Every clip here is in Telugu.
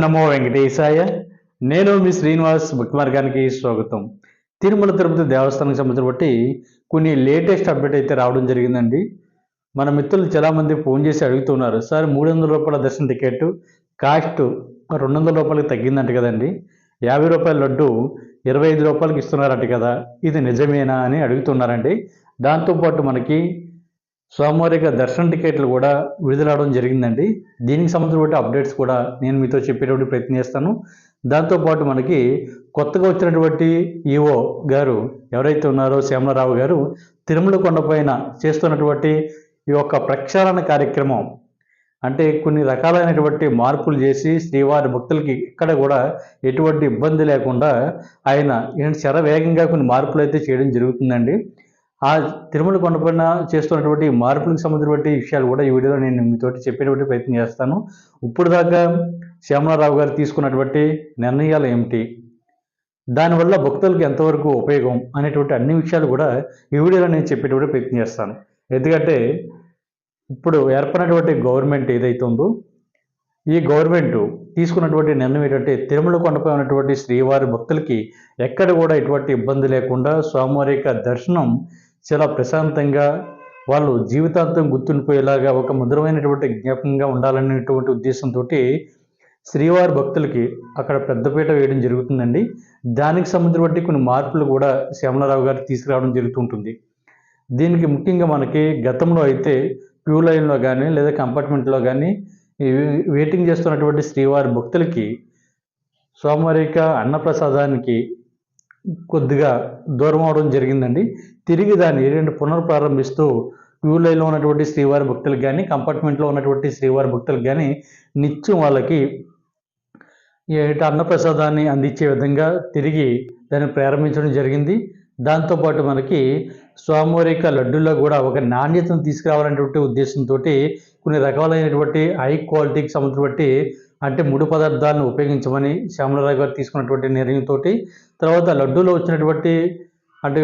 నమో వెంకటేశాయ. నేను మీ శ్రీనివాస్ భక్తి మార్గానికి స్వాగతం. తిరుమల తిరుపతి దేవస్థానానికి సంబంధించిన బట్టి కొన్ని లేటెస్ట్ అప్డేట్ అయితే రావడం జరిగిందండి. మన మిత్రులు చాలామంది ఫోన్ చేసి అడుగుతున్నారు సార్ మూడు వందల రూపాయల దర్శన టికెట్ కాస్ట్ రెండు వందల రూపాయలకి తగ్గిందంట కదండి. యాభై రూపాయల లడ్డు ఇరవై ఐదు రూపాయలకి ఇస్తున్నారంట కదా. ఇది నిజమేనా? అని అడుగుతున్నారండి. దాంతోపాటు మనకి సోమవారిగా దర్శన టికెట్లు కూడా విడుదలవడం జరిగిందండి. దీనికి సంబంధించిన అప్డేట్స్ కూడా నేను మీతో చెప్పేటువంటి ప్రయత్నం చేస్తాను. దాంతోపాటు మనకి కొత్తగా వచ్చినటువంటి ఈఓ గారు ఎవరైతే ఉన్నారో శ్యామలరావు గారు తిరుమల కొండపైన చేస్తున్నటువంటి ఈ యొక్క ప్రక్షాళన కార్యక్రమం అంటే కొన్ని రకాలైనటువంటి మార్పులు చేసి శ్రీవారి భక్తులకి ఇక్కడ కూడా ఎటువంటి ఇబ్బంది లేకుండా ఆయన శరవేగంగా కొన్ని మార్పులు అయితే చేయడం జరుగుతుందండి. ఆ తిరుమల కొండపైన చేస్తున్నటువంటి మార్పులకు సంబంధించినటువంటి విషయాలు కూడా ఈ వీడియోలో నేను మీతోటి చెప్పేటువంటి ప్రయత్నం చేస్తాను. ఇప్పుడు దాకా శ్యామలారావు గారు తీసుకున్నటువంటి నిర్ణయాలు ఏమిటి? దానివల్ల భక్తులకు ఎంతవరకు ఉపయోగం? అనేటువంటి అన్ని విషయాలు కూడా ఈ వీడియోలో నేను చెప్పేటువంటి ప్రయత్నం చేస్తాను. ఎందుకంటే ఇప్పుడు ఏర్పడినటువంటి గవర్నమెంట్ ఏదైతే ఉందో ఈ గవర్నమెంట్ తీసుకున్నటువంటి నిర్ణయం ఏంటంటే తిరుమల కొండపై ఉన్నటువంటి శ్రీవారి భక్తులకి ఎక్కడ కూడా ఎటువంటి ఇబ్బంది లేకుండా స్వామివారి యొక్క దర్శనం చాలా ప్రశాంతంగా వాళ్ళు జీవితాంతం గుర్తుండిపోయేలాగా ఒక మధురమైనటువంటి జ్ఞాపకంగా ఉండాలనేటువంటి ఉద్దేశంతో శ్రీవారి భక్తులకి అక్కడ పెద్దపీట వేయడం జరుగుతుందండి. దానికి సంబంధించిన కొన్ని మార్పులు కూడా శ్యామలరావు గారు తీసుకురావడం జరుగుతుంటుంది. దీనికి ముఖ్యంగా మనకి గతంలో అయితే క్యూ లైన్లో కానీ లేదా కంపార్ట్మెంట్లో కానీ వెయిటింగ్ చేస్తున్నటువంటి శ్రీవారి భక్తులకి సోమవారిక అన్నప్రసాదానికి కొద్దిగా దూరం అవడం జరిగిందండి. తిరిగి దాన్ని ఏంటంటే పునర్ప్రారంభిస్తూ క్యూ లైన్లో ఉన్నటువంటి శ్రీవారి భక్తులకు కానీ కంపార్ట్మెంట్లో ఉన్నటువంటి శ్రీవారి భక్తులకు కానీ నిత్యం వాళ్ళకి ఏట అన్నప్రసాదాన్ని అందించే విధంగా తిరిగి దాన్ని ప్రారంభించడం జరిగింది. దాంతోపాటు మనకి స్వామివారిక లడ్డూల్లో కూడా ఒక నాణ్యతను తీసుకురావాలనేటువంటి ఉద్దేశంతో కొన్ని రకాలైనటువంటి హై క్వాలిటీకి సంబంధించి అంటే ముడి పదార్థాలను ఉపయోగించమని శ్యామలరావు గారు తీసుకున్నటువంటి నిర్ణయంతో తర్వాత లడ్డూలో వచ్చినటువంటి అంటే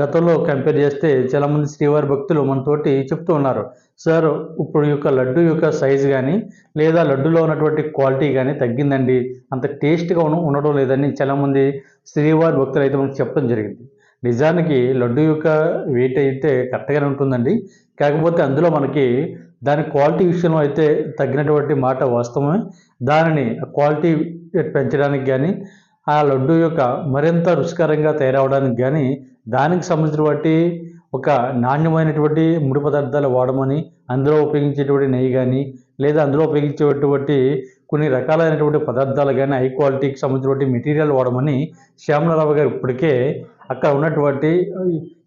గతంలో కంపేర్ చేస్తే చాలామంది శ్రీవారి భక్తులు మనతోటి చెప్తూ ఉన్నారు. సార్ ఇప్పుడు యొక్క లడ్డు యొక్క సైజు కానీ లేదా లడ్డులో ఉన్నటువంటి క్వాలిటీ కానీ తగ్గిందండి. అంత టేస్ట్గా ఉండడం లేదని చాలామంది శ్రీవారి భక్తులు అయితే మనకు చెప్పడం జరిగింది. నిజానికి లడ్డు యొక్క వెయిట్ అయితే కరెక్ట్గానే ఉంటుందండి. కాకపోతే అందులో మనకి దాని క్వాలిటీ విషయంలో అయితే తగ్గినటువంటి మాట వాస్తవమే. దానిని క్వాలిటీ పెంచడానికి కానీ ఆ లడ్డు యొక్క మరింత రుచికరంగా తయారవడానికి కానీ దానికి సంబంధించినటువంటి ఒక నాణ్యమైనటువంటి ముడి పదార్థాలు వాడమని అందులో ఉపయోగించేటువంటి నెయ్యి కానీ లేదా అందులో ఉపయోగించేటువంటి కొన్ని రకాలైనటువంటి పదార్థాలు కానీ హై క్వాలిటీకి సంబంధించినటువంటి మెటీరియల్ వాడమని శ్యామలరావు గారు ఇప్పటికే అక్కడ ఉన్నటువంటి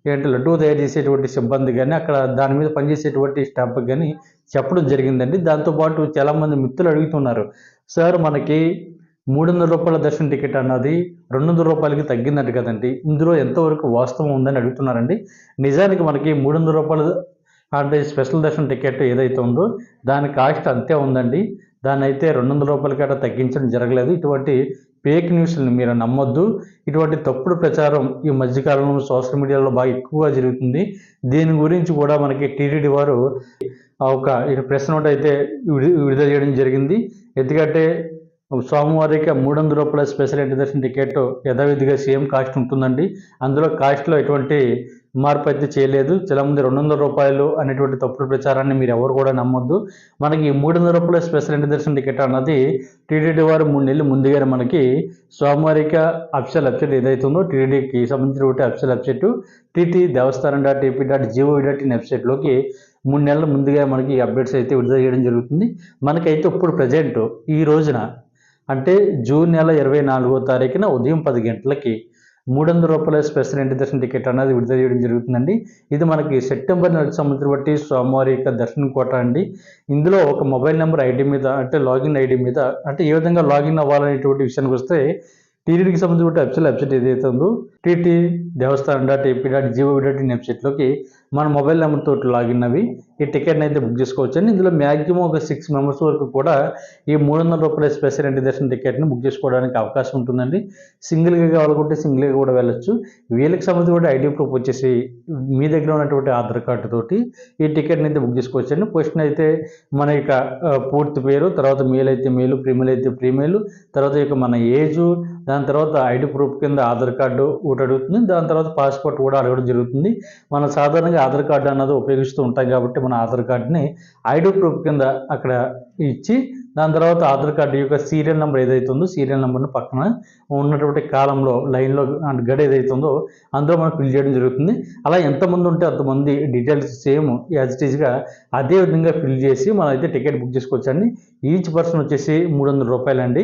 ఏంటి లడ్డూ తయారు చేసేటువంటి సిబ్బంది కానీ అక్కడ దాని మీద పనిచేసేటువంటి స్టాఫ్ కానీ చెప్పడం జరిగిందండి. దాంతోపాటు చాలామంది మిత్రులు అడుగుతున్నారు సార్ మనకి మూడు వందల రూపాయల దర్శన టికెట్ అన్నది రెండు వందల రూపాయలకి తగ్గిందంట కదండి. ఇందులో ఎంతవరకు వాస్తవం ఉందని అడుగుతున్నారండి. నిజానికి మనకి మూడు వందల రూపాయల అంటే స్పెషల్ దర్శన టికెట్ ఏదైతే ఉందో దాని కాస్ట్ అంతే ఉందండి. దాన్ని అయితే రెండు వందల రూపాయలకి తగ్గించడం జరగలేదు. ఇటువంటి ఫేక్ న్యూస్ని మీరు నమ్మొద్దు. ఇటువంటి తప్పుడు ప్రచారం ఈ మధ్యకాలంలో సోషల్ మీడియాలో బాగా ఎక్కువగా జరుగుతుంది. దీని గురించి కూడా మనకి టీటీడీ వారు ఒక ప్రెస్ నోట్ అయితే విడుదల చేయడం జరిగింది. ఎందుకంటే సోమవారికి మూడు వందల రూపాయల స్పెషల్ దర్శన టికెట్ యథావిధిగా సేమ్ కాస్ట్ ఉంటుందండి. అందులో కాస్ట్లో ఎటువంటి మార్పు అయితే చేయలేదు. చాలామంది రెండు వందల రూపాయలు అనేటువంటి తప్పుడు ప్రచారాన్ని మీరు ఎవరు కూడా నమ్మొద్దు. మనకి మూడు వందల రూపాయల స్పెషల్ దర్శన టికెట్ అన్నది టీటీడీ వారు మూడు నెలలు ముందుగానే మనకి సోమవారిక అఫిషియల్ వెబ్సైట్ ఏదైతుందో టీటీడీకి సంబంధించినటువంటి official website TT Devasthanam dot AP dot GOV dot in వెబ్సైట్లోకి మూడు నెలల ముందుగా మనకి అప్డేట్స్ అయితే విడుదల చేయడం జరుగుతుంది. మనకైతే ఇప్పుడు ప్రజెంట్ ఈ రోజున అంటే జూన్ నెల ఇరవై నాలుగో తారీఖున ఉదయం పది గంటలకి మూడు వందల రూపాయల స్పెషల్ ఎంట్రీ దర్శన టికెట్ అనేది విడుదల చేయడం జరుగుతుందండి. ఇది మనకి సెప్టెంబర్ నెల సంవత్సరం బట్టి సోమవారి యొక్క దర్శనం కోట అండి. ఇందులో ఒక మొబైల్ నెంబర్ ఐడి మీద అంటే లాగిన్ ఐడి మీద అంటే ఏ విధంగా లాగిన్ అవ్వాలనేటువంటి విషయానికి వస్తే టీటీడీకి సంబంధించిన వెబ్సైట్ వెబ్సైట్ ఏదైతే ఉందో TT Devasthanam dot AP dot GOV dot in వెబ్సైట్లోకి మన మొబైల్ నెంబర్తో లాగిన్ అవి ఈ టికెట్ని అయితే బుక్ చేసుకోవచ్చండి. ఇందులో మ్యాక్సిమం ఒక సిక్స్ మెంబర్స్ వరకు కూడా ఈ మూడు వందల రూపాయల స్పెషల్ ఎంట్రీ దర్శన టికెట్ని బుక్ చేసుకోవడానికి అవకాశం ఉంటుందండి. సింగిల్గా కావాలనుకుంటే సింగిల్గా కూడా వెళ్ళొచ్చు. వీళ్ళకి సంబంధించిన ఐడి ప్రూఫ్ వచ్చేసి మీ దగ్గర ఉన్నటువంటి ఆధార్ కార్డు తోటి ఈ టికెట్ని అయితే బుక్ చేసుకోవచ్చండి. క్వశ్చన్ అయితే మన యొక్క పూర్తి పేరు తర్వాత మేల్ అయితే మేలు ప్రీమేల్ అయితే ప్రీమేల్ తర్వాత యొక్క మన ఏజు దాని తర్వాత ఐడి ప్రూఫ్ కింద ఆధార్ కార్డు ఒకటి అడుగుతుంది. దాని తర్వాత పాస్పోర్ట్ కూడా అడగడం జరుగుతుంది. మనం సాధారణంగా ఆధార్ కార్డు అన్నది ఉపయోగిస్తూ ఉంటాం కాబట్టి మన ఆధార్ కార్డుని ఐడి ప్రూఫ్ కింద అక్కడ ఇచ్చి దాని తర్వాత ఆధార్ కార్డు యొక్క సీరియల్ నెంబర్ ఏదైతే ఉందో సీరియల్ నెంబర్ను పక్కన ఉన్నటువంటి కాలంలో లైన్లో గడ ఏదైతే ఉందో అందులో మనం ఫిల్ చేయడం జరుగుతుంది. అలా ఎంతమంది ఉంటే అంతమంది డీటెయిల్స్ సేమ్ యాజ్ ఇట్ ఈజ్గా అదే విధంగా ఫిల్ చేసి మనం అయితే టికెట్ బుక్ చేసుకోవచ్చండి. ఈచ్ పర్సన్ వచ్చేసి మూడు వందల రూపాయలండి.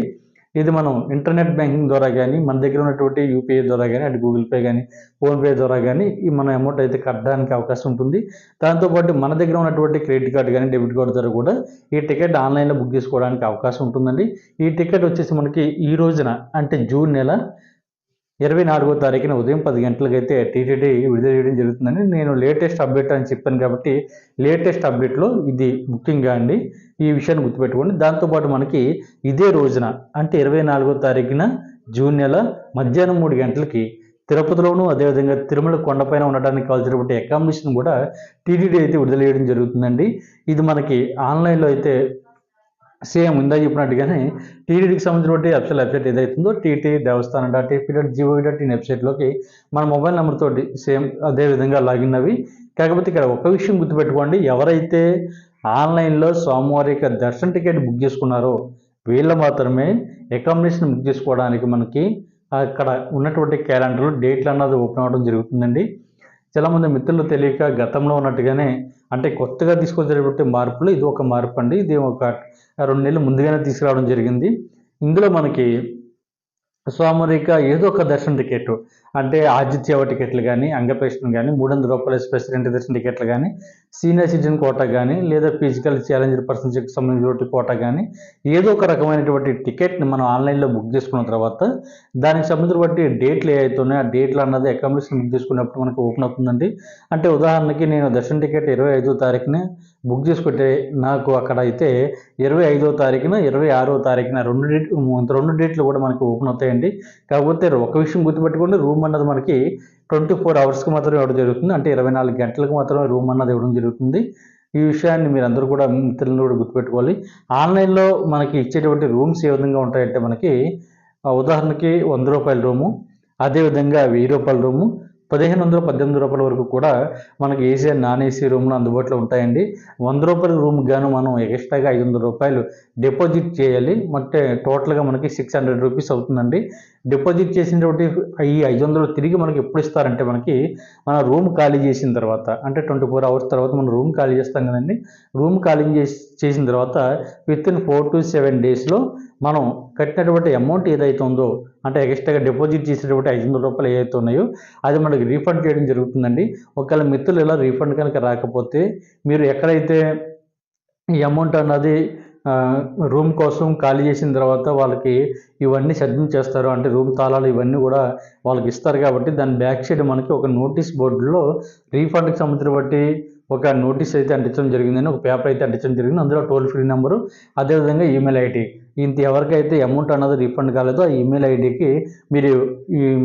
ఇది మనం ఇంటర్నెట్ బ్యాంకింగ్ ద్వారా కానీ మన దగ్గర ఉన్నటువంటి యూపీఐ ద్వారా కానీ అటు గూగుల్ పే కానీ ఫోన్పే ద్వారా కానీ ఈ మన అమౌంట్ అయితే కట్టడానికి అవకాశం ఉంటుంది. దాంతోపాటు మన దగ్గర ఉన్నటువంటి క్రెడిట్ కార్డు కానీ డెబిట్ కార్డు ద్వారా కూడా ఈ టికెట్ ఆన్లైన్లో బుక్ చేసుకోవడానికి అవకాశం ఉంటుందండి. ఈ టికెట్ వచ్చేసి మనకి ఈ రోజున అంటే జూన్ నెల ఇరవై నాలుగో తారీఖున ఉదయం పది గంటలకైతే టీటీడీ విడుదల చేయడం జరుగుతుందని నేను లేటెస్ట్ అప్డేట్ అని చెప్పాను కాబట్టి లేటెస్ట్ అప్డేట్లో ఇది ముఖ్యంగా అండి. ఈ విషయాన్ని గుర్తుపెట్టుకోండి. దాంతోపాటు మనకి ఇదే రోజున అంటే ఇరవై నాలుగో తారీఖున జూన్ నెల మధ్యాహ్నం మూడు గంటలకి తిరుపతిలోను అదేవిధంగా తిరుమల కొండపైన ఉండడానికి కావాల్సినటువంటి అకామిడేషన్ కూడా టీటీడీ అయితే విడుదల చేయడం జరుగుతుందండి. ఇది మనకి ఆన్లైన్లో అయితే సేమ్ ఇందా చెప్పినట్టుగానే టీటీడీకి సంబంధించినటువంటి అఫిషియల్ వెబ్సైట్ ఏదైతుందో TT Devasthanam dot AP dot GOV dot in వెబ్సైట్లోకి మన మొబైల్ నెంబర్తో సేమ్ అదే విధంగా లాగిన్ అవి. కాకపోతే ఇక్కడ ఒక విషయం గుర్తుపెట్టుకోండి. ఎవరైతే ఆన్లైన్లో సోమవారం యొక్క దర్శన టికెట్ బుక్ చేసుకున్నారో. వీళ్ళు మాత్రమే అకామిడేషన్ బుక్ చేసుకోవడానికి మనకి అక్కడ ఉన్నటువంటి క్యాలెండర్లో డేట్లు అన్నది ఓపెన్ అవ్వడం జరుగుతుందండి. చాలామంది మిత్రులు తెలియక గతంలో ఉన్నట్టుగానే అంటే కొత్తగా తీసుకొచ్చేటువంటి మార్పులు ఇది ఒక మార్పు అండి. ఇది ఒక రెండు నెలలు ముందుగానే తీసుకురావడం జరిగింది. ఇందులో మనకి సోమరిక ఏదో ఒక దర్శన టికెట్. అంటే ఆతిథ్యవ టికెట్లు కానీ అంగపేషన్ కానీ మూడు వందల రూపాయల స్పెషల్ దర్శన టికెట్లు కానీ సీనియర్ సిటిజన్ కోటా కానీ లేదా ఫిజికల్ ఛాలెంజ్డ్ పర్సన్స్కి సంబంధించినటువంటి కోటా కానీ ఏదో ఒక రకమైనటువంటి టికెట్ని మనం ఆన్లైన్లో బుక్ చేసుకున్న తర్వాత దానికి సంబంధించినటువంటి డేట్లు ఏవైతే ఉన్నాయో ఆ డేట్లు అన్నది అకామిడేషన్ బుక్ చేసుకున్నప్పుడు మనకు ఓపెన్ అవుతుందండి. అంటే ఉదాహరణకి నేను దర్శన టికెట్ ఇరవై ఐదో తారీఖున బుక్ చేసుకుంటే నాకు అక్కడ అయితే ఇరవై ఐదో తారీఖున ఇరవై ఆరో తారీఖున రెండు డేట్ రెండు డేట్లు కూడా మనకి ఓపెన్ అవుతాయండి. కాకపోతే ఒక విషయం గుర్తుపెట్టుకోండి రూమ్ అన్నది మనకి ట్వంటీ ఫోర్ అవర్స్కి మాత్రమే ఇవ్వడం జరుగుతుంది. అంటే ఇరవై నాలుగు గంటలకు మాత్రమే రూమ్ అన్నది ఇవ్వడం జరుగుతుంది. ఈ విషయాన్ని మీరు అందరూ కూడా మిత్రులను కూడా గుర్తుపెట్టుకోవాలి. ఆన్లైన్లో మనకి ఇచ్చేటువంటి రూమ్స్ ఏ విధంగా ఉంటాయంటే మనకి ఉదాహరణకి వంద రూపాయల రూము అదేవిధంగా వెయ్యి రూపాయల రూము పదిహేను వందల పద్దెనిమిది రూపాయల వరకు కూడా మనకి ఏసీ నాన్ ఏసీ రూమ్లు అందుబాటులో ఉంటాయండి. వంద రూపాయల రూమ్ గాను మనం ఎక్స్ట్రాగా ఐదు వందల రూపాయలు డిపాజిట్ చేయాలి. అంటే టోటల్గా మనకి సిక్స్ హండ్రెడ్ రూపీస్ అవుతుందండి. డిపాజిట్ చేసినటువంటి ఈ ఐదు వందలు తిరిగి మనకి ఎప్పుడు ఇస్తారంటే మనకి మన రూమ్ ఖాళీ చేసిన తర్వాత అంటే ట్వంటీ ఫోర్ అవర్స్ తర్వాత మనం రూమ్ ఖాళీ చేస్తాం కదండి. రూమ్ ఖాళీ చేసి చేసిన తర్వాత within four to seven డేస్లో మనం కట్టినటువంటి అమౌంట్ ఏదైతే ఉందో అంటే ఎక్స్ట్రాగా డిపాజిట్ చేసినటువంటి ఐదు వందల రూపాయలు ఏవైతే ఉన్నాయో అది మనకి రీఫండ్ చేయడం జరుగుతుందండి. ఒకవేళ మిత్రులు ఇలా రీఫండ్ కనుక రాకపోతే మీరు ఎక్కడైతే ఈ అమౌంట్ అన్నది రూమ్ కోసం ఖాళీ చేసిన తర్వాత వాళ్ళకి ఇవన్నీ సబ్మిట్ చేస్తారు. అంటే రూమ్ తాళాలు ఇవన్నీ కూడా వాళ్ళకి ఇస్తారు కాబట్టి దాని బ్యాక్ సైడ్ మనకి ఒక నోటీస్ బోర్డులో రీఫండ్కి సంబంధించిన బట్టి ఒక నోటీస్ అయితే అంటించడం జరిగిందని ఒక పేపర్ అయితే అంటించడం జరిగింది. అందులో టోల్ ఫ్రీ నెంబరు అదేవిధంగా ఈమెయిల్ ఐడి. ఇంత ఎవరికైతే అమౌంట్ అన్నది రీఫండ్ కాలేదో ఆ ఈమెయిల్ ఐడికి మీరు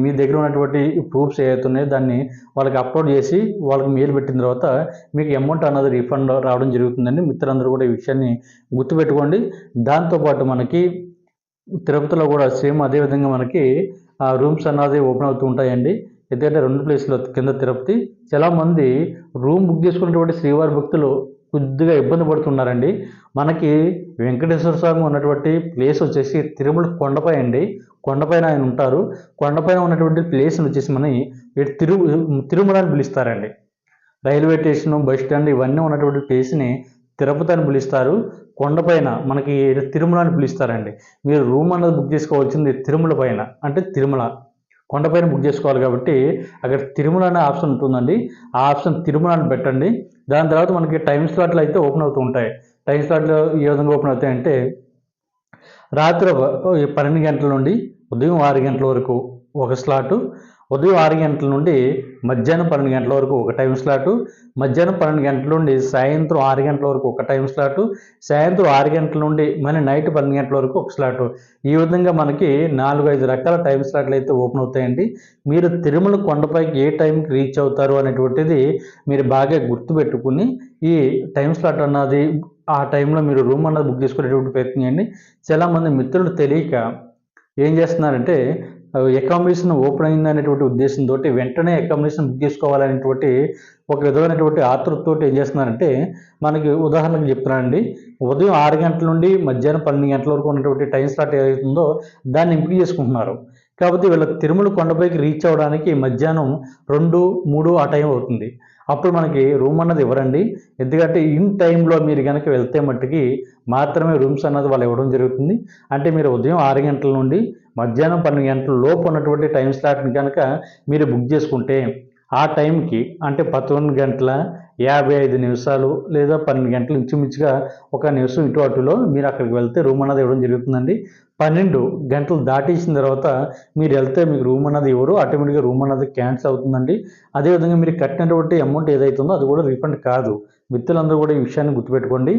మీ దగ్గర ఉన్నటువంటి ప్రూఫ్స్ ఏవైతే ఉన్నాయో దాన్ని వాళ్ళకి అప్లోడ్ చేసి వాళ్ళకి మెయిల్ పెట్టిన తర్వాత మీకు అమౌంట్ అన్నది రీఫండ్ రావడం జరుగుతుందండి. మిత్రులందరూ కూడా ఈ విషయాన్ని గుర్తుపెట్టుకోండి. దాంతోపాటు మనకి తిరుపతిలో కూడా సేమ్ అదే విధంగా మనకి ఆ రూమ్స్ అన్నది ఓపెన్ అవుతూ ఉంటాయండి. ఎందుకంటే రెండు ప్లేస్లో కింద తిరుపతి చాలామంది రూమ్ బుక్ చేసుకున్నటువంటి శ్రీవారి భక్తులు కొద్దిగా ఇబ్బంది పడుతున్నారండి. మనకి వెంకటేశ్వర స్వామి ఉన్నటువంటి ప్లేస్ వచ్చేసి తిరుమల కొండపై అండి. కొండపైన ఆయన ఉంటారు. కొండపైన ఉన్నటువంటి ప్లేస్ని వచ్చేసి మనం తిరు తిరుమల అని పిలుస్తారండి. రైల్వే స్టేషన్ బస్ స్టాండ్ ఇవన్నీ ఉన్నటువంటి ప్లేస్ని తిరుపతి అని పిలుస్తారు. కొండపైన మనకి తిరుమల అని పిలుస్తారండి. మీరు రూమ్ అన్నది బుక్ చేసుకోవాల్సింది తిరుమల పైన. అంటే తిరుమల. కొండపైన బుక్ చేసుకోవాలి కాబట్టి అక్కడ తిరుమల అనే ఆప్షన్ ఉంటుందండి. ఆ ఆప్షన్ తిరుమల అని పెట్టండి. దాని తర్వాత మనకి టైం స్లాట్లు అయితే ఓపెన్ అవుతూ ఉంటాయి. టైం స్లాట్లు ఏ విధంగా ఓపెన్ అవుతాయంటే రాత్రి పన్నెండు గంటల నుండి ఉదయం ఆరు గంటల వరకు ఒక స్లాటు ఉదయం ఆరు గంటల నుండి మధ్యాహ్నం పన్నెండు గంటల వరకు ఒక టైం స్లాటు మధ్యాహ్నం పన్నెండు గంటల నుండి సాయంత్రం ఆరు గంటల వరకు ఒక టైం స్లాటు సాయంత్రం ఆరు గంటల నుండి మళ్ళీ నైట్ పన్నెండు గంటల వరకు ఒక స్లాటు ఈ విధంగా మనకి నాలుగు ఐదు రకాల టైం స్లాట్లు అయితే ఓపెన్ అవుతాయండి. మీరు తిరుమల కొండపైకి ఏ టైంకి రీచ్ అవుతారు అనేటువంటిది మీరు బాగా గుర్తుపెట్టుకుని ఈ టైం స్లాట్ అన్నది ఆ టైంలో మీరు రూమ్ అన్నది బుక్ చేసుకునేటువంటి ప్రయత్నం చేయండి. చాలామంది మిత్రులు తెలియక ఏం చేస్తున్నారంటే అకామిడేషన్ ఓపెన్ అయింది అనేటువంటి ఉద్దేశంతో వెంటనే అకామిడేషన్ బుక్ చేసుకోవాలనేటువంటి ఒక విధమైనటువంటి ఆతృతతో ఏం చేస్తున్నారంటే మనకి ఉదాహరణకు చెప్తున్నానండి. ఉదయం ఆరు గంటల నుండి మధ్యాహ్నం పన్నెండు గంటల వరకు ఉన్నటువంటి టైం స్లాట్ ఏదైతుందో దాన్ని ఎంపిక చేసుకుంటున్నారు. కాబట్టి వీళ్ళ తిరుమల కొండపైకి రీచ్ అవ్వడానికి మధ్యాహ్నం రెండు మూడు ఆ టైం అవుతుంది. అప్పుడు మనకి రూమ్ అన్నది ఇవ్వరండి. ఎందుకంటే ఇన్ టైంలో మీరు కనుక వెళ్తే మట్టుకి మాత్రమే రూమ్స్ అన్నది వాళ్ళు ఇవ్వడం జరుగుతుంది. అంటే మీరు ఉదయం ఆరు గంటల నుండి మధ్యాహ్నం పన్నెండు గంటల లోపు ఉన్నటువంటి టైం స్లాట్ని కనుక మీరు బుక్ చేసుకుంటే ఆ టైంకి అంటే పదకొండు గంటల యాభై ఐదు నిమిషాలు లేదా పన్నెండు గంటలు ఇంచుమించుగా ఒక నిమిషం ఇటు అటులో మీరు అక్కడికి వెళ్తే రూమ్ అన్నది ఇవ్వడం జరుగుతుందండి. పన్నెండు గంటలు దాటేసిన తర్వాత మీరు వెళ్తే మీకు రూమ్ అన్నది ఇవ్వరు. ఆటోమేటిక్గా రూమ్ అన్నది క్యాన్సిల్ అవుతుందండి. అదేవిధంగా మీరు కట్టినటువంటి అమౌంట్ ఏదైతుందో అది కూడా రీఫండ్ కాదు. మిత్రులందరూ కూడా ఈ విషయాన్ని గుర్తుపెట్టుకోండి.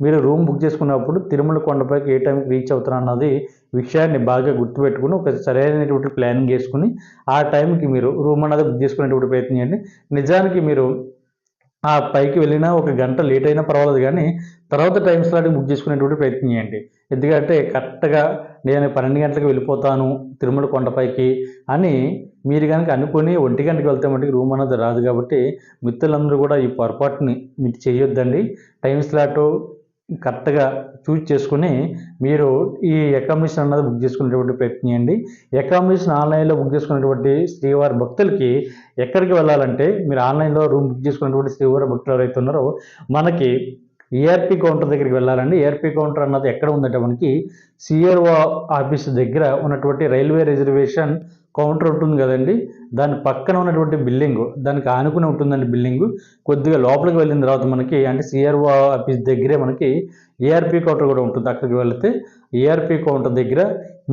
మీరు రూమ్ బుక్ చేసుకున్నప్పుడు తిరుమల కొండపైకి ఏ టైంకి రీచ్ అవుతారన్నది విషయాన్ని బాగా గుర్తుపెట్టుకుని ఒక సరైనటువంటి ప్లానింగ్ చేసుకుని ఆ టైంకి మీరు రూమ్ అన్నది బుక్ చేసుకునేటువంటి ప్రయత్నం చేయండి. నిజానికి మీరు ఆ పైకి వెళ్ళినా ఒక గంట లేట్ అయినా పర్వాలేదు కానీ తర్వాత టైం స్లాట్ బుక్ చేసుకునేటువంటి ప్రయత్నం చేయండి. ఎందుకంటే కరెక్ట్గా నేను పన్నెండు గంటలకు వెళ్ళిపోతాను తిరుమల కొండపైకి అని మీరు కనుక అనుకుని ఒంటి గంటకి వెళ్తే మటుకు రూమ్ అన్నది రాదు కాబట్టి మిత్రులందరూ కూడా ఈ పొరపాటుని మీరు చేయొద్దండి. టైం స్లాట్ కరెక్ట్గా చూజ్ చేసుకుని మీరు ఈ అకామిడేషన్ అన్నది బుక్ చేసుకునేటువంటి ప్రయత్నం చేయండి. అకామిడేషన్ ఆన్లైన్లో బుక్ చేసుకునేటువంటి శ్రీవారి భక్తులకి ఎక్కడికి వెళ్ళాలంటే మీరు ఆన్లైన్లో రూమ్ బుక్ చేసుకునేటువంటి శ్రీవారి భక్తులు ఎవరైతే ఉన్నారో మనకి ఏఆర్పి కౌంటర్ దగ్గరికి వెళ్ళాలండి. ఏఆర్పి కౌంటర్ అన్నది ఎక్కడ ఉందంటే మనకి సిఆర్ఓ ఆఫీస్ దగ్గర ఉన్నటువంటి రైల్వే రిజర్వేషన్ కౌంటర్ ఉంటుంది కదండి. దాని పక్కన ఉన్నటువంటి బిల్డింగ్ దానికి ఆనుకుని ఉంటుందండి బిల్డింగ్. కొద్దిగా లోపలికి వెళ్ళిన తర్వాత మనకి అంటే సిఆర్ఓ ఆఫీస్ దగ్గరే మనకి ఏఆర్పి కౌంటర్ కూడా ఉంటుంది అక్కడికి వెళితే. ఏఆర్పి కౌంటర్ దగ్గర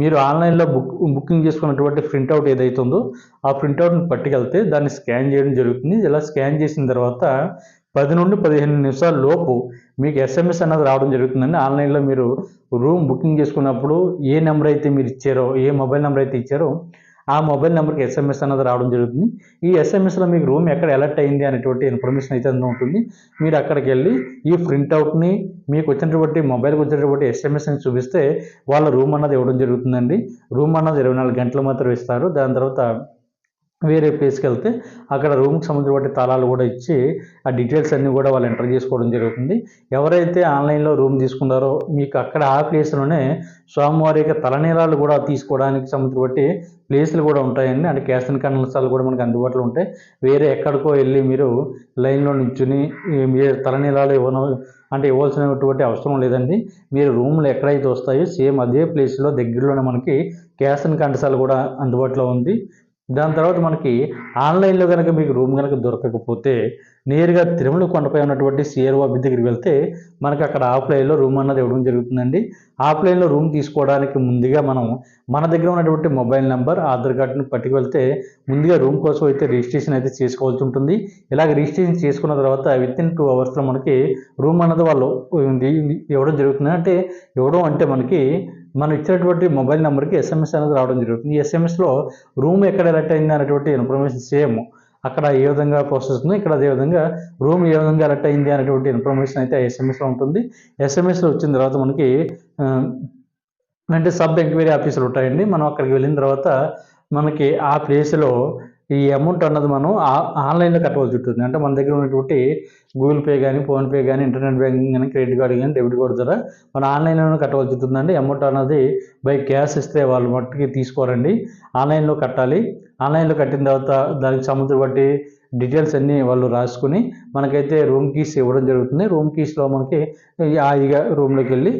మీరు ఆన్లైన్లో బుక్ బుకింగ్ చేసుకున్నటువంటి ప్రింట్అవుట్ ఏదైతే ఉందో ఆ ప్రింట్అవుట్ని పట్టుకెళ్తే దాన్ని స్కాన్ చేయడం జరుగుతుంది. ఇలా స్కాన్ చేసిన తర్వాత పది నుండి పదిహేను నిమిషాల లోపు మీకు ఎస్ఎంఎస్ అన్నది రావడం జరుగుతుందండి. ఆన్లైన్లో మీరు రూమ్ బుకింగ్ చేసుకున్నప్పుడు ఏ నెంబర్ అయితే మీరు ఇచ్చారో ఏ మొబైల్ నెంబర్ అయితే ఇచ్చారో ఆ మొబైల్ నెంబర్కి ఎస్ఎంఎస్ అన్నది రావడం జరుగుతుంది. ఈ ఎస్ఎంఎస్లో మీకు రూమ్ ఎక్కడ అలర్ట్ అయింది అనేటువంటి ఇన్ఫర్మేషన్ అయితే అందులో ఉంటుంది. మీరు అక్కడికి వెళ్ళి ఈ ప్రింట్అవుట్ని మీకు వచ్చినటువంటి మొబైల్కి వచ్చినటువంటి ఎస్ఎంఎస్ని చూపిస్తే వాళ్ళ రూమ్ అన్నది ఇవ్వడం జరుగుతుందండి. రూమ్ అన్నది ఇరవై నాలుగు గంటలు మాత్రం ఇస్తారు. దాని తర్వాత వేరే ప్లేస్కి వెళ్తే అక్కడ రూమ్కి సంబంధించిన తాళాలు కూడా ఇచ్చి ఆ డీటెయిల్స్ అన్నీ కూడా వాళ్ళు ఎంటర్ చేసుకోవడం జరుగుతుంది. ఎవరైతే ఆన్లైన్లో రూమ్ తీసుకున్నారో మీకు అక్కడ ఆ ప్లేస్లోనే స్వామివారి యొక్క తలనీలాలు కూడా తీసుకోవడానికి సంబంధించి ప్లేసులు కూడా ఉంటాయండి. అంటే క్యాష్ అండ్ కన్వల్సాలు కూడా మనకు అందుబాటులో ఉంటాయి. వేరే ఎక్కడికో వెళ్ళి మీరు లైన్లో నించుని మీరు తలనీలాలు ఇవ్వను అంటే ఇవ్వాల్సినటువంటి అవసరం లేదండి. మీరు రూమ్లు ఎక్కడైతే వస్తాయో సేమ్ అదే ప్లేస్లో దగ్గరలోనే మనకి క్యాష్ అండ్ కండసాలు కూడా అందుబాటులో ఉంది. దాని తర్వాత మనకి ఆన్లైన్లో కనుక మీకు రూమ్ కనుక దొరకకపోతే నేరుగా తిరుమల కొండపై ఉన్నటువంటి సిఆర్ఓ ఆఫీస్ దగ్గరికి వెళ్తే మనకి అక్కడ ఆఫ్లైన్లో రూమ్ అన్నది ఇవ్వడం జరుగుతుందండి. ఆఫ్లైన్లో రూమ్ తీసుకోవడానికి ముందుగా మనం మన దగ్గర ఉన్నటువంటి మొబైల్ నెంబర్ ఆధార్ కార్డుని పట్టుకు వెళ్తే ముందుగా రూమ్ కోసం అయితే రిజిస్ట్రేషన్ అయితే చేసుకోవాల్సి ఉంటుంది. ఇలాగ రిజిస్ట్రేషన్ చేసుకున్న తర్వాత విత్ ఇన్ టూ అవర్స్లో మనకి రూమ్ అన్నది వాళ్ళు ఇవ్వడం జరుగుతుంది. అంటే ఇవ్వడం అంటే మనకి మనం ఇచ్చినటువంటి మొబైల్ నెంబర్కి ఎస్ఎంఎస్ అనేది రావడం జరుగుతుంది. ఈ ఎస్ఎంఎస్లో రూమ్ ఎక్కడ ఎలక్ట్ అయింది అనేటువంటి ఇన్ఫర్మేషన్ సేమ్. అక్కడ ఏ విధంగా ప్రాసెస్ ఉందో ఇక్కడ అదే విధంగా రూమ్ ఏ విధంగా ఎలక్ట్ అయింది అనేటువంటి ఇన్ఫర్మేషన్ అయితే ఎస్ఎంఎస్లో ఉంటుంది. ఎస్ఎంఎస్లో వచ్చిన తర్వాత మనకి అంటే సబ్ ఎంక్వైరీ ఆఫీసులు ఉంటాయండి. మనం అక్కడికి వెళ్ళిన తర్వాత మనకి ఆ ప్లేస్లో ఈ అమౌంట్ అన్నది మనం ఆన్లైన్లో కట్టవలసి ఉంటుంది. అంటే మన దగ్గర ఉన్నటువంటి గూగుల్ పే కానీ ఫోన్పే కానీ ఇంటర్నెట్ బ్యాంకింగ్ కానీ క్రెడిట్ కార్డు కానీ డెబిట్ కార్డు ద్వారా మనం ఆన్లైన్లోనే కట్టవలసి ఉంటుందండి. అమౌంట్ అన్నది బై క్యాష్ ఇస్తే వాళ్ళు మట్టుకి తీసుకోరండి. ఆన్లైన్లో కట్టాలి. ఆన్లైన్లో కట్టిన తర్వాత దానికి సంబంధించిన బట్టి డీటెయిల్స్ అన్నీ వాళ్ళు రాసుకుని మనకైతే రూమ్ కీస్ ఇవ్వడం జరుగుతుంది. రూమ్ కీస్లో మనకి హాయిగా రూమ్లోకి వెళ్ళి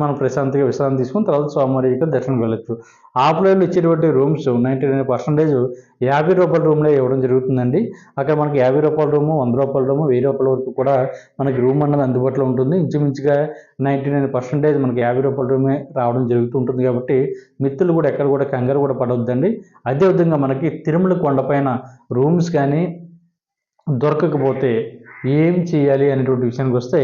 మనం ప్రశాంతంగా విశ్రాంతి తీసుకుని తర్వాత స్వామివారి యొక్క దర్శనం వెళ్ళొచ్చు. ఆఫ్లైన్లో ఇచ్చేటువంటి రూమ్స్ నైంటీ నైన్ పర్సెంటేజ్ యాభై రూపాయల రూమ్లో ఇవ్వడం జరుగుతుందండి. అక్కడ మనకి యాభై రూపాయల రూము వంద రూపాయల రూము వెయ్యి రూపాయల వరకు కూడా మనకి రూమ్ అన్నది అందుబాటులో ఉంటుంది. ఇంచుమించుగా నైంటీ నైన్ పర్సెంటేజ్ మనకి యాభై రూపాయల రూమే రావడం జరుగుతూ ఉంటుంది కాబట్టి మిత్రులు కూడా ఎక్కడ కూడా కంగారు కూడా పడవద్దండి అదేవిధంగా మనకి తిరుమల కొండపైన రూమ్స్ కానీ దొరకకపోతే ఏం చేయాలి అనేటువంటి విషయానికి వస్తే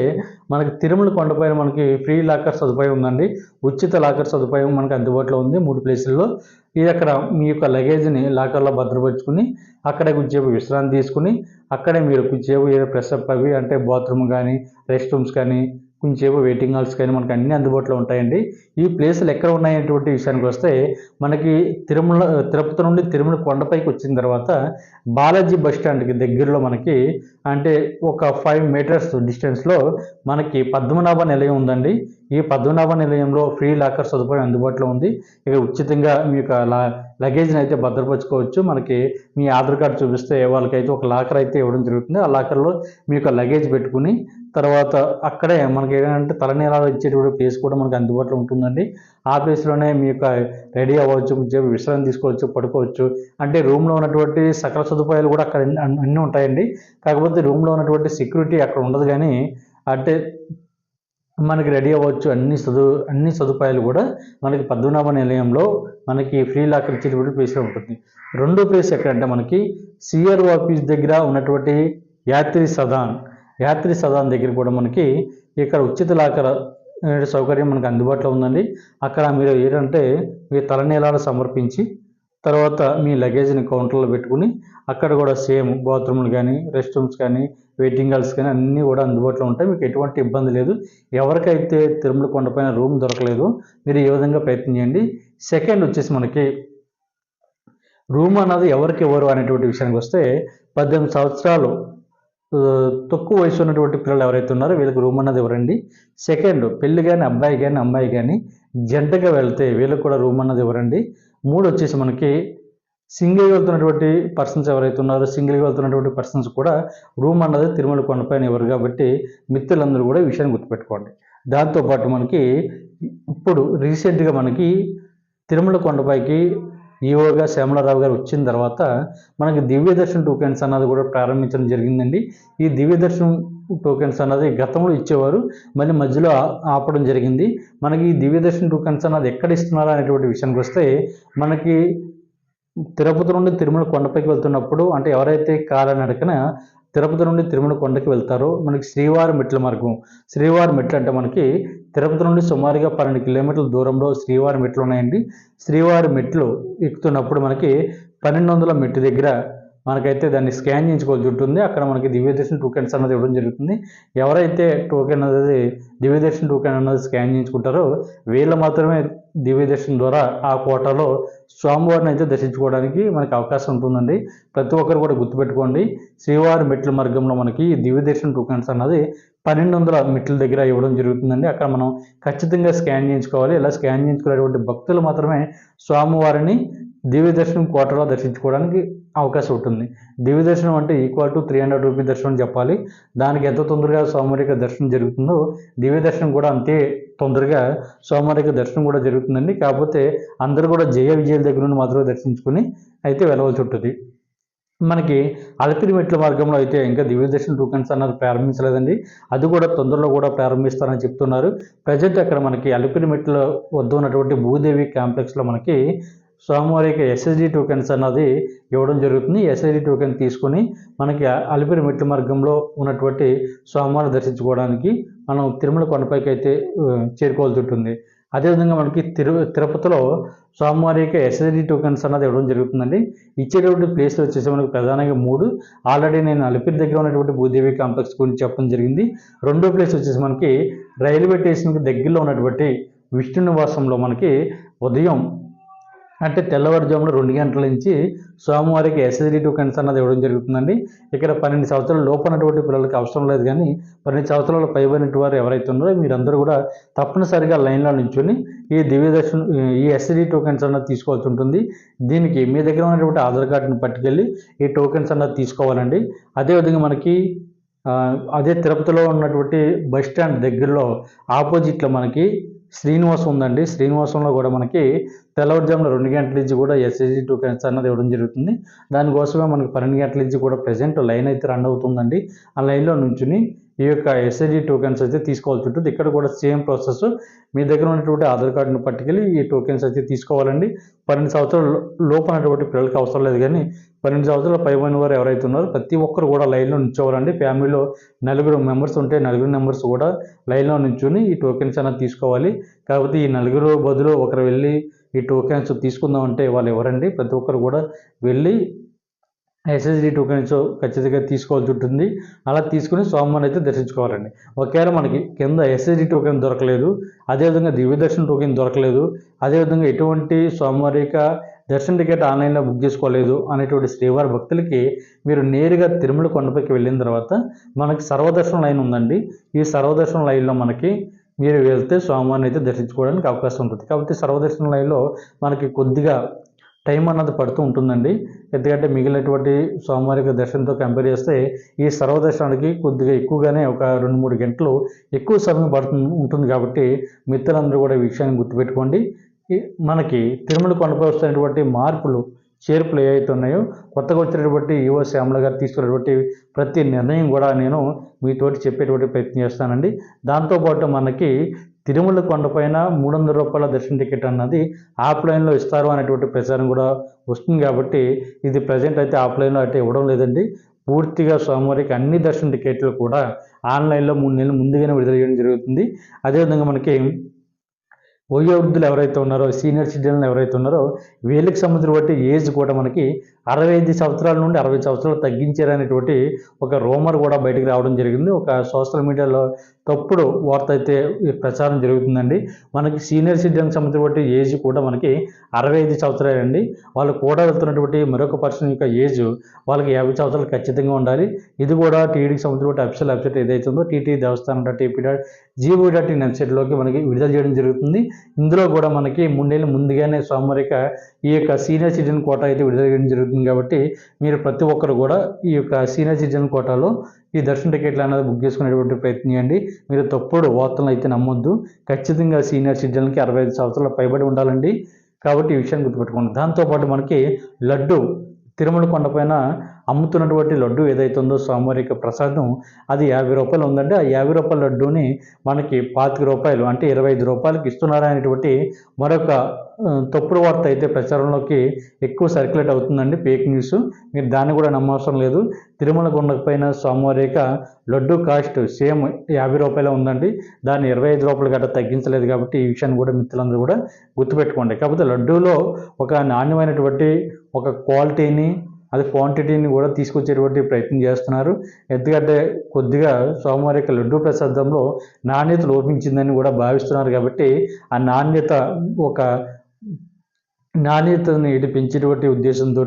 మనకి తిరుమల కొండపైన మనకి ఫ్రీ లాకర్ సదుపాయం ఉందండి. ఉచిత లాకర్ సదుపాయం మనకి అందుబాటులో ఉంది మూడు ప్లేసుల్లో. ఇది అక్కడ మీ యొక్క లగేజ్ని లాకర్లో భద్రపరుచుకుని అక్కడే కొంచెంసేపు విశ్రాంతి తీసుకుని అక్కడే మీరు కొంచెంసేపు ఏదో ప్రెస్అప్ అప్ అవి అంటే బాత్రూమ్ కానీ రెస్ట్ రూమ్స్ కానీ కొంచెంసేపు వెయిటింగ్ హాల్స్ కానీ మనకి అన్ని అందుబాటులో ఉంటాయండి. ఈ ప్లేసులు ఎక్కడ ఉన్నాయనేటువంటి విషయానికి వస్తే మనకి తిరుమల తిరుపతి నుండి తిరుమల కొండపైకి వచ్చిన తర్వాత బాలాజీ బస్ స్టాండ్కి దగ్గరలో మనకి అంటే ఒక ఫైవ్ మీటర్స్ డిస్టెన్స్లో మనకి పద్మనాభ నిలయం ఉందండి. ఈ పద్మనాభ నిలయంలో ఫ్రీ లాకర్ సదుపాయం అందుబాటులో ఉంది. ఇక ఉచితంగా మీ యొక్క లా లగేజ్ని అయితే భద్రపరచుకోవచ్చు. మనకి మీ ఆధార్ కార్డు చూపిస్తే వాళ్ళకైతే ఒక లాకర్ అయితే ఇవ్వడం జరుగుతుంది. ఆ లాకర్లో మీ యొక్క లగేజ్ పెట్టుకుని తర్వాత అక్కడే మనకి ఏంటంటే తలనీలాలు ఇచ్చేటువంటి ప్లేస్ కూడా మనకి అందుబాటులో ఉంటుందండి. ఆ ప్లేస్లోనే మీ యొక్క రెడీ అవ్వచ్చు కొంచెం విశ్రాంతి తీసుకోవచ్చు పడుకోవచ్చు. అంటే రూమ్లో ఉన్నటువంటి సకల సదుపాయాలు కూడా అక్కడ అన్ని- అన్నీ ఉంటాయండి. కాకపోతే రూమ్లో ఉన్నటువంటి సెక్యూరిటీ అక్కడ ఉండదు కానీ అంటే మనకి రెడీ అవ్వచ్చు అన్ని సదు అన్ని సదుపాయాలు కూడా మనకి పద్మనాభ నిలయంలో మనకి ఫ్రీ లాకర్ ఇచ్చేటువంటి ప్లేస్లో ఉంటుంది. రెండో ప్లేస్ ఎక్కడంటే మనకి సిఆర్ఓ ఆఫీస్ దగ్గర ఉన్నటువంటి యాత్రి సదాన్. యాత్రి సదాన్ దగ్గర కూడా మనకి ఇక్కడ ఉచిత లాకర్ సౌకర్యం మనకు అందుబాటులో ఉందండి. అక్కడ మీరు ఏంటంటే మీ తలనీలాలు సమర్పించి తర్వాత మీ లగేజ్ని కౌంటర్లో పెట్టుకుని అక్కడ కూడా సేమ్ బాత్రూమ్లు కానీ రెస్ట్ రూమ్స్ కానీ వెయిటింగ్ హాల్స్ కానీ అన్నీ కూడా అందుబాటులో ఉంటాయి. మీకు ఎటువంటి ఇబ్బంది లేదు. ఎవరికైతే తిరుమల కొండపైన రూమ్ దొరకలేదు మీరు ఏ విధంగా ప్రయత్నం చేయండి. సెకండ్ వచ్చేసి మనకి రూమ్ అన్నది ఎవరికి ఎవరు అనేటువంటి విషయానికి వస్తే పద్దెనిమిది సంవత్సరాలు తక్కువ వయసు ఉన్నటువంటి పిల్లలు ఎవరైతే ఉన్నారో వీళ్ళకి రూమ్ అన్నది ఇవ్వరండి. సెకండ్ పెళ్ళి కానీ అబ్బాయి కానీ అమ్మాయి కానీ జంటగా వెళ్తే వీళ్ళకి కూడా రూమ్ అన్నది ఇవ్వరండి. మూడు వచ్చేసి మనకి సింగిల్గా వెళ్తున్నటువంటి పర్సన్స్ ఎవరైతే ఉన్నారో సింగిల్గా వెళ్తున్నటువంటి పర్సన్స్ కూడా రూమ్ అన్నది తిరుమల కొండపైన ఎవరు కాబట్టి మిత్రులందరూ కూడా ఈ విషయాన్ని గుర్తుపెట్టుకోండి. దాంతోపాటు మనకి ఇప్పుడు రీసెంట్గా మనకి తిరుమల కొండపైకి ఈవోగా శ్యామలారావు గారు వచ్చిన తర్వాత మనకి దివ్య దర్శన్ టోకెన్స్ అన్నది కూడా ప్రారంభించడం జరిగిందండి. ఈ దివ్య దర్శనం టోకెన్స్ అన్నది గతంలో ఇచ్చేవారు మళ్ళీ మధ్యలో ఆపడం జరిగింది. మనకి ఈ దివ్య దర్శన్ టోకెన్స్ అన్నది ఎక్కడ ఇస్తున్నారు అనేటువంటి విషయానికి వస్తే మనకి తిరుపతి నుండి తిరుమల కొండపైకి వెళ్తున్నప్పుడు అంటే ఎవరైతే కాలనడకన తిరుపతి నుండి తిరుమల కొండకి వెళ్తారో మనకి శ్రీవారి మెట్ల మార్గం. శ్రీవారి మెట్లు అంటే మనకి తిరుపతి నుండి సుమారుగా పన్నెండు కిలోమీటర్ల దూరంలో శ్రీవారి మెట్లు ఉన్నాయండి. శ్రీవారి మెట్లు ఎక్కుతున్నప్పుడు మనకి పన్నెండు వందల మెట్టు దగ్గర మనకైతే దాన్ని స్కాన్ చేయించుకోవాల్సి ఉంటుంది. అక్కడ మనకి దివ్యదర్శన్ టోకెన్స్ అన్నది ఇవ్వడం జరుగుతుంది. ఎవరైతే టోకెన్ అనేది దివ్యదర్శన్ టోకెన్ అన్నది స్కాన్ చేయించుకుంటారో వీళ్ళు మాత్రమే దివ్యదర్శన్ ద్వారా ఆ కోటలో స్వామివారిని అయితే దర్శించుకోవడానికి మనకి అవకాశం ఉంటుందండి. ప్రతి ఒక్కరు కూడా గుర్తుపెట్టుకోండి. శ్రీవారి మెట్ల మార్గంలో మనకి దివ్యదర్శన్ టోకెన్స్ అన్నది పన్నెండు వందల మెట్ల దగ్గర ఇవ్వడం జరుగుతుందండి. అక్కడ మనం ఖచ్చితంగా స్కాన్ చేయించుకోవాలి. ఇలా స్కాన్ చేయించుకునేటువంటి భక్తులు మాత్రమే స్వామివారిని దివ్య దర్శనం కోటలో దర్శించుకోవడానికి అవకాశం ఉంటుంది. దివ్య దర్శనం అంటే equal to three hundred rupee దర్శనం చెప్పాలి. దానికి ఎంత తొందరగా స్వామివారి దర్శనం జరుగుతుందో దివ్య దర్శనం కూడా అంతే తొందరగా స్వామివారి దర్శనం కూడా జరుగుతుందండి. కాకపోతే అందరూ కూడా జయ విజయాల దగ్గర నుండి మాత్రమే దర్శించుకుని అయితే వెళ్ళవలసి ఉంటుంది. మనకి అలపిరి మెట్ల మార్గంలో అయితే ఇంకా దివ్య దర్శన టోకెన్స్ అన్నది ప్రారంభించలేదండి. అది కూడా తొందరలో కూడా ప్రారంభిస్తారని చెప్తున్నారు. ప్రజెంట్ అక్కడ మనకి అలపిరి మెట్ల వద్ద ఉన్నటువంటి భూదేవి కాంప్లెక్స్లో మనకి స్వామివారికి ఎస్ఎస్డి టోకెన్స్ అన్నది ఇవ్వడం జరుగుతుంది. ఎస్ఎస్డి టోకెన్ తీసుకొని మనకి అలిపిరి మెట్ల మార్గంలో ఉన్నటువంటి స్వామివారిని దర్శించుకోవడానికి మనం తిరుమల కొండపైకి అయితే చేరుకోవాల్సి ఉంటుంది. అదేవిధంగా మనకి తిరు తిరుపతిలో స్వామివారికి ఎస్ఎస్డి టోకెన్స్ అన్నది ఇవ్వడం జరుగుతుందండి. ఇచ్చేటువంటి ప్లేస్లు వచ్చేసి మనకు ప్రధానంగా మూడు. ఆల్రెడీ నేను అలిపిరి దగ్గర ఉన్నటువంటి భూదేవి కాంప్లెక్స్ గురించి చెప్పడం జరిగింది. రెండో ప్లేస్ వచ్చేసి మనకి రైల్వే స్టేషన్కి దగ్గరలో ఉన్నటువంటి విష్ణు నివాసంలో మనకి ఉదయం అంటే తెల్లవారుజామున రెండు గంటల నుంచి సోమవారికి ఎస్ఎస్డి టోకెన్స్ అన్నది ఇవ్వడం జరుగుతుందండి. ఇక్కడ పన్నెండు సంవత్సరాల లోపు ఉన్నటువంటి పిల్లలకి అవసరం లేదు కానీ పన్నెండు సంవత్సరాల పైబడినటువంటి వారు ఎవరైతే ఉన్నారో మీరందరూ కూడా తప్పనిసరిగా లైన్లో నించుని ఈ దివ్యదర్శన్ ఈ ఎస్ఎస్డి టోకెన్స్ అన్నది తీసుకోవాల్సి ఉంటుంది. దీనికి మీ దగ్గర ఉన్నటువంటి ఆధార్ కార్డుని పట్టుకెళ్ళి ఈ టోకెన్స్ అన్నది తీసుకోవాలండి. అదేవిధంగా మనకి అదే తిరుపతిలో ఉన్నటువంటి బస్ స్టాండ్ దగ్గరలో ఆపోజిట్లో మనకి శ్రీనివాసం ఉందండి. శ్రీనివాసంలో కూడా మనకి తెల్లవారుజామున రెండు గంటల నుంచి కూడా ఎస్ఎస్జి టోకెన్స్ అన్నది ఇవ్వడం జరుగుతుంది. దానికోసమే మనకి పన్నెండు గంటల నుంచి కూడా ప్రజెంట్ లైన్ అయితే రన్ అవుతుందండి. ఆ లైన్లో నుంచుని ఈ యొక్క ఎస్ఐజి టోకెన్స్ అయితే తీసుకోవాల్సి ఉంటుంది. ఇక్కడ కూడా సేమ్ ప్రాసెస్ మీ దగ్గర ఉన్నటువంటి ఆధార్ కార్డును పట్టుకెళ్ళి ఈ టోకెన్స్ అయితే తీసుకోవాలండి. పన్నెండు సంవత్సరాల లోపు పిల్లలకి అవసరం లేదు కానీ పన్నెండు సంవత్సరాల పైబడిన వారు ఎవరైతే ఉన్నారో ప్రతి ఒక్కరు కూడా లైన్లో నుంచోవాలండి ఫ్యామిలీలో నలుగురు మెంబర్స్ ఉంటే నలుగురు మెంబర్స్ కూడా లైన్లో నుంచుని ఈ టోకెన్స్ అనేది తీసుకోవాలి. కాకపోతే ఈ నలుగురు బదులు ఒకరు వెళ్ళి ఈ టోకెన్స్ తీసుకుందాం అంటే వాళ్ళు ఎవరండి? ప్రతి ఒక్కరు కూడా వెళ్ళి ఎస్ఎస్డి టోకెన్స్ ఖచ్చితంగా తీసుకోవాల్సి ఉంటుంది. అలా తీసుకుని స్వామివారిని అయితే దర్శించుకోవాలండి. ఒకవేళ మనకి కింద ఎస్ఎస్డి టోకెన్ దొరకలేదు అదేవిధంగా దివ్యదర్శన టోకెన్ దొరకలేదు అదేవిధంగా ఎటువంటి స్వామివారి దర్శన టికెట్ ఆన్లైన్లో బుక్ చేసుకోలేదు అనేటువంటి శ్రీవారి భక్తులకి మీరు నేరుగా తిరుమల కొండపైకి వెళ్ళిన తర్వాత మనకి సర్వదర్శనం లైన్ ఉందండి. ఈ సర్వదర్శనం లైన్లో మనకి మీరు వెళ్తే స్వామివారిని అయితే దర్శించుకోవడానికి అవకాశం ఉంటుంది. కాబట్టి సర్వదర్శన లైన్లో మనకి కొద్దిగా టైం అన్నది పడుతూ ఉంటుందండి. ఎందుకంటే మిగిలినటువంటి స్వామివారికి దర్శనంతో కంపేర్ చేస్తే ఈ సర్వదర్శనానికి కొద్దిగా ఎక్కువగానే ఒక రెండు మూడు గంటలు ఎక్కువ సమయం పడుతుంది ఉంటుంది కాబట్టి మిత్రులందరూ కూడా ఈ విషయాన్ని గుర్తుపెట్టుకోండి. మనకి తిరుమల కొండపై వస్తున్నటువంటి మార్పులు చేర్పులు ఏవైతే ఉన్నాయో కొత్తగా వచ్చినటువంటి యువ శ్యామల గారు తీసుకున్నటువంటి ప్రతి నిర్ణయం కూడా నేను మీతోటి చెప్పేటువంటి ప్రయత్నం చేస్తానండి. దాంతోపాటు మనకి తిరుమల కొండపైన మూడు వందల రూపాయల దర్శన టికెట్ అన్నది ఆఫ్లైన్లో ఇస్తారు అనేటువంటి ప్రచారం కూడా వస్తుంది కాబట్టి ఇది ప్రజెంట్ అయితే ఆఫ్లైన్లో అయితే ఇవ్వడం లేదండి. పూర్తిగా స్వామివారికి అన్ని దర్శన టికెట్లు కూడా ఆన్లైన్లో మూడు నెలలు ముందుగానే విడుదల చేయడం జరుగుతుంది. అదేవిధంగా మనకి వయోవృద్ధులు ఎవరైతే ఉన్నారో సీనియర్ సిటిజన్లు ఎవరైతే ఉన్నారో వీళ్ళకి సంబంధించిన బట్టి ఏజ్ కూడా మనకి అరవై ఐదు సంవత్సరాల నుండి అరవై సంవత్సరాలు తగ్గించారనేటువంటి ఒక రూమర్ కూడా బయటకు రావడం జరిగింది. ఒక సోషల్ మీడియాలో తప్పుడు వార్త అయితే ప్రచారం జరుగుతుందండి. మనకి సీనియర్ సిటిజన్ సంబంధించినటువంటి ఏజ్ కూడా మనకి అరవై ఐదు సంవత్సరాలండి. వాళ్ళు కూడా వెళ్తున్నటువంటి మరొక పర్సన్ యొక్క ఏజ్ వాళ్ళకి యాభై సంవత్సరాలు ఖచ్చితంగా ఉండాలి. ఇది కూడా టీడీకి సంబంధించిన అఫిషియల్ వెబ్సైట్ ఏదైతే ఉందో TT Devasthanam dot AP dot G O dot in వెబ్సైట్లోకి మనకి విడుదల చేయడం జరుగుతుంది. ఇందులో కూడా మనకి మూడేళ్ళు ముందుగానే సోమవారిక ఈ యొక్క సీనియర్ సిటిజన్ కోట అయితే విడుదల చేయడం జరుగుతుంది. కాబట్టి మీరు ప్రతి ఒక్కరు కూడా ఈ యొక్క సీనియర్ సిటిజన్ కోటాలో ఈ దర్శన టికెట్లు అనేది బుక్ చేసుకునేటువంటి ప్రయత్నం చేయండి. మీరు తప్పుడు వార్తలను అయితే నమ్మొద్దు. ఖచ్చితంగా సీనియర్ సిటిజన్కి అరవై ఐదు సంవత్సరాల పైబడి ఉండాలండి. కాబట్టి ఈ విషయాన్ని గుర్తుపెట్టుకోండి. దాంతోపాటు మనకి లడ్డు తిరుమల కొండపైన అమ్ముతున్నటువంటి లడ్డు ఏదైతే ఉందో స్వామివారి ప్రసాదం అది యాభై రూపాయలు ఉందంటే ఆ యాభై రూపాయల లడ్డూని మనకి పాతిక రూపాయలు అంటే ఇరవై ఐదు రూపాయలకి ఇస్తున్నారనేటువంటి మరొక తప్పుడు వార్త అయితే ప్రచారంలోకి ఎక్కువ సర్క్యులేట్ అవుతుందండి ఫేక్ న్యూస్. మీరు దాన్ని కూడా నమ్మవసరం లేదు. తిరుమల కొండపైన స్వామివారి లడ్డు కాస్ట్ సేమ్ యాభై రూపాయలు ఉందండి. దాన్ని ఇరవై ఐదు రూపాయలు గట్టా తగ్గించలేదు కాబట్టి ఈ విషయాన్ని కూడా మిత్రులందరూ కూడా గుర్తుపెట్టుకోండి. కాకపోతే లడ్డూలో ఒక నాణ్యమైనటువంటి ఒక క్వాలిటీని అది క్వాంటిటీని కూడా తీసుకొచ్చేటువంటి ప్రయత్నం చేస్తున్నారు. ఎందుకంటే కొద్దిగా సోమవారి యొక్క లడ్డూ ప్రసాదంలో నాణ్యత లోపించిందని కూడా భావిస్తున్నారు కాబట్టి ఆ నాణ్యత ఒక నాణ్యతను ఇటు పెంచేటువంటి ఉద్దేశంతో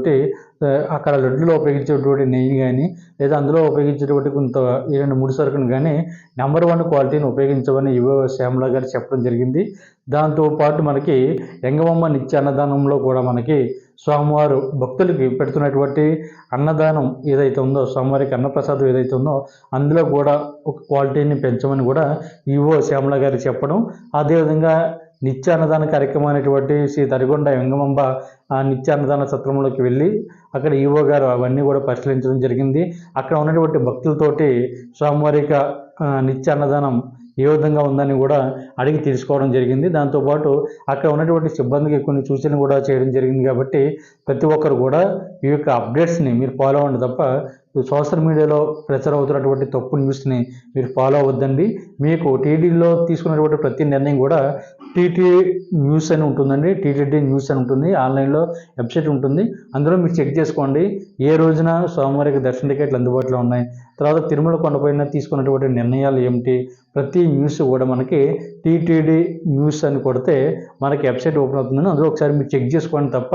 అక్కడ లడ్డులో ఉపయోగించేటువంటి నెయ్యి కానీ లేదా అందులో ఉపయోగించేటువంటి కొంత రెండు ముడి సరుకును కానీ నెంబర్ వన్ క్వాలిటీని ఉపయోగించమని యువ శ్యామలా గారు చెప్పడం జరిగింది. దాంతోపాటు మనకి ఎంగమమ్మ నిత్య అన్నదానంలో కూడా మనకి స్వామివారు భక్తులకి పెడుతున్నటువంటి అన్నదానం ఏదైతే ఉందో స్వామివారికి అన్నప్రసాదం ఏదైతే ఉందో అందులో కూడా ఒక క్వాలిటీని పెంచమని కూడా ఈవో శ్యామల గారు చెప్పడం. అదేవిధంగా నిత్య అన్నదాన కార్యక్రమం అనేటువంటి శ్రీ తరిగొండ వెంగమంబ నిత్య అన్నదాన సత్రంలోకి వెళ్ళి అక్కడ ఈవో గారు అవన్నీ కూడా పరిశీలించడం జరిగింది. అక్కడ ఉన్నటువంటి భక్తులతోటి స్వామివారిక నిత్య అన్నదానం ఏ విధంగా ఉందని కూడా అడిగి తెలుసుకోవడం జరిగింది. దాంతోపాటు అక్కడ ఉన్నటువంటి సిబ్బందికి కొన్ని సూచనలు కూడా చేయడం జరిగింది కాబట్టి ప్రతి ఒక్కరు కూడా ఈ యొక్క అప్డేట్స్ని మీరు ఫాలో అవ్వండి తప్ప సోషల్ మీడియాలో ప్రచారం అవుతున్నటువంటి తప్పు న్యూస్ని మీరు ఫాలో అవ్వద్దండి. మీకు టీడీలో తీసుకున్నటువంటి ప్రతి నిర్ణయం కూడా టీటీ న్యూస్ అని ఉంటుందండి. టీటీడీ న్యూస్ అని ఉంటుంది. ఆన్లైన్లో వెబ్సైట్ ఉంటుంది. అందులో మీరు చెక్ చేసుకోండి. ఏ రోజున స్వామివారికి దర్శన టికెట్లు అందుబాటులో ఉన్నాయి? తర్వాత తిరుమల కొండపైన తీసుకున్నటువంటి నిర్ణయాలు ఏమిటి? ప్రతి న్యూస్ కూడా మనకి టీటీడీ న్యూస్ అని కొడితే మనకి వెబ్సైట్ ఓపెన్ అవుతుందని అందులో ఒకసారి మీరు చెక్ చేసుకోండి తప్ప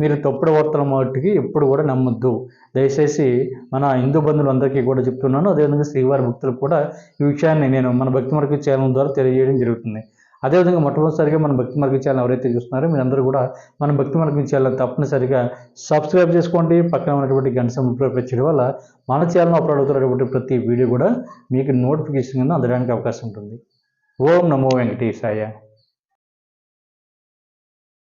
మీరు తప్పుడు వార్తల మట్టుకి ఎప్పుడు కూడా నమ్మొద్దు. దయచేసి మన హిందూ బంధువులందరికీ కూడా చెప్తున్నాను. అదేవిధంగా శ్రీవారి భక్తులకు కూడా ఈ విషయాన్ని నేను మన భక్తి మార్గ ఛానల్ ద్వారా తెలియజేయడం జరుగుతుంది. అదేవిధంగా మొట్టమొదటిసారిగా మన భక్తి మార్గం ఛానల్ ఎవరైతే చూస్తున్నారో మీరందరూ కూడా మన భక్తి మార్గం ఛానల్ తప్పనిసరిగా సబ్స్క్రైబ్ చేసుకోండి. పక్కన ఉన్నటువంటి గంట సంప్రదించడం చేయడం వల్ల మన ఛానల్ అప్లోడ్ అవుతున్నటువంటి ప్రతి వీడియో కూడా మీకు నోటిఫికేషన్ కింద అందడానికి అవకాశం ఉంటుంది. ఓం నమో వెంకటేశాయ.